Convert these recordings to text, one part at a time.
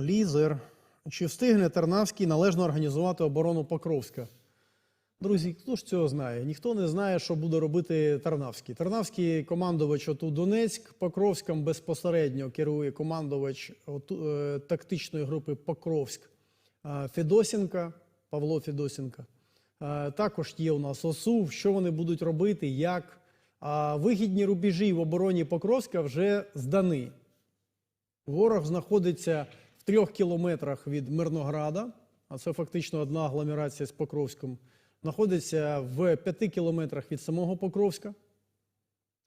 Лізер. Чи встигне Тарнавський належно організувати оборону Покровська? Друзі, хто ж цього знає? Ніхто не знає, що буде робити Тарнавський. Тарнавський командувач оту Донецьк, Покровськом безпосередньо керує командувач е, тактичної групи Покровськ е, Федосенка, Павло Федосенка. Е, також є у нас ОСУ. Що вони будуть робити, як? А вигідні рубежі в обороні Покровська вже здані. Ворог знаходиться трьох кілометрах від Мирнограда, а це фактично одна агломерація з Покровськом. Знаходиться в п'яти кілометрах від самого Покровська.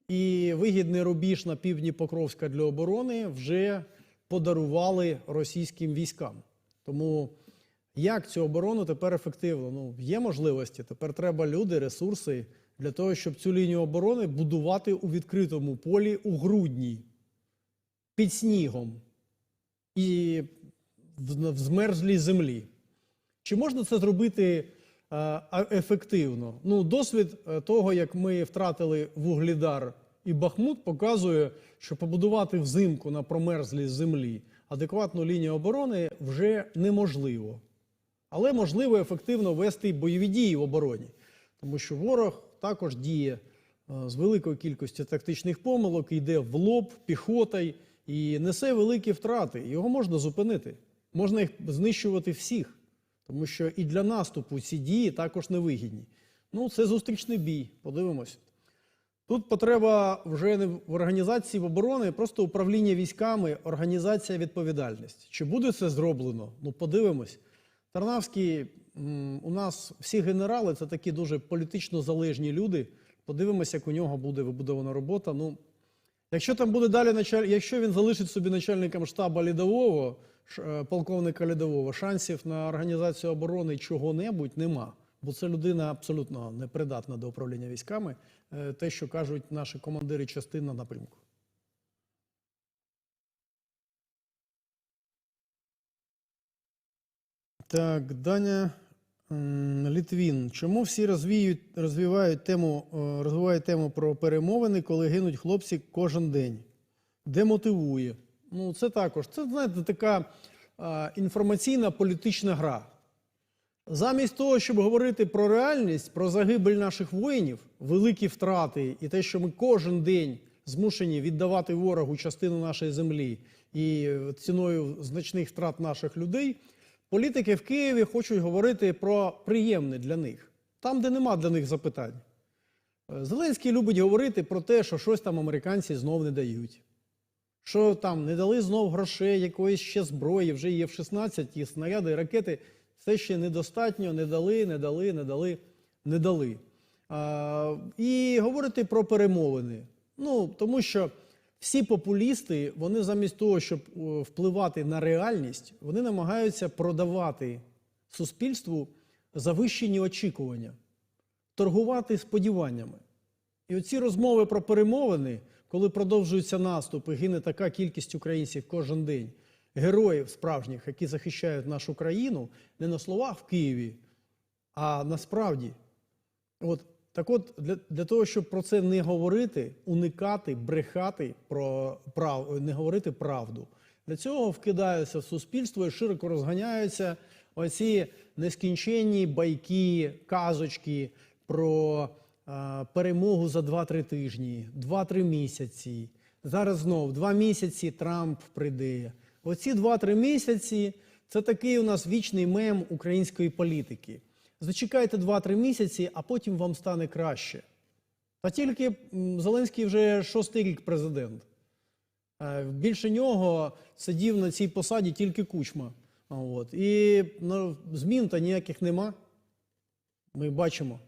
І вигідний рубіж на півдні Покровська для оборони вже подарували російським військам. Тому як цю оборону тепер ефективно? Ну, є можливості. Тепер треба люди, ресурси для того, щоб цю лінію оборони будувати у відкритому полі у грудні під снігом і в, змерзлій землі. Чи можна це зробити е, ефективно? Ну, досвід е, того, як ми втратили Вуглідар і Бахмут, показує, що побудувати взимку на промерзлій землі адекватну лінію оборони вже неможливо. Але можливо ефективно вести бойові дії в обороні, тому що ворог також діє е, з великою кількістю тактичних помилок, йде в лоб піхотою і несе великі втрати. Його можна зупинити, можна їх знищувати всіх, тому що і для наступу ці дії також невигідні. Ну, це зустрічний бій. Подивимось. Тут потреба вже не в організації в оборони, просто управління військами, організація відповідальність. Чи буде це зроблено? Ну, подивимось. Тарнавський, у нас всі генерали це такі дуже політично залежні люди. Подивимося, як у нього буде вибудована робота. Ну, якщо там буде далі якщо він залишить собі начальником штабу лідового, полковника лідового, шансів на організацію оборони чого-небудь нема. Бо це людина абсолютно непридатна до управління військами, е, те, що кажуть наші командири частин на напрямку. Так, Даня Літвін. Чому всі розвіють, розвивають тему, е, розвивають тему про перемовини, коли гинуть хлопці кожен день? Демотивує. Ну, це також. Це, знаєте, така е, інформаційна політична гра. Замість того, щоб говорити про реальність, про загибель наших воїнів, великі втрати і те, що ми кожен день змушені віддавати ворогу частину нашої землі і ціною значних втрат наших людей, політики в Києві хочуть говорити про приємне для них, там, де нема для них запитань. Е, Зеленський любить говорити про те, що щось там американці знов не дають. Що там не дали знов грошей, якоїсь ще зброї, вже є в 16 і снаряди, і ракети. Все ще недостатньо, не дали, не дали, не дали, не дали. А, і говорити про перемовини. Ну, тому що всі популісти, вони замість того, щоб впливати на реальність, вони намагаються продавати суспільству завищені очікування, торгувати сподіваннями. І оці розмови про перемовини, коли продовжується наступ і гине така кількість українців кожен день, героїв справжніх, які захищають нашу країну, не на словах в Києві, а насправді. От, так от, для, для того, щоб про це не говорити, уникати, брехати про прав, не говорити правду, для цього вкидаються в суспільство і широко розганяються оці нескінченні байки, казочки про перемогу за 2-3 тижні, 2-3 місяці. Зараз знов 2 місяці Трамп прийде. Оці 2-3 місяці це такий у нас вічний мем української політики. Зачекайте 2-3 місяці, а потім вам стане краще. Та тільки Зеленський вже шостий рік президент. Більше нього сидів на цій посаді тільки кучма. От. І ну, змін то ніяких нема. Ми бачимо.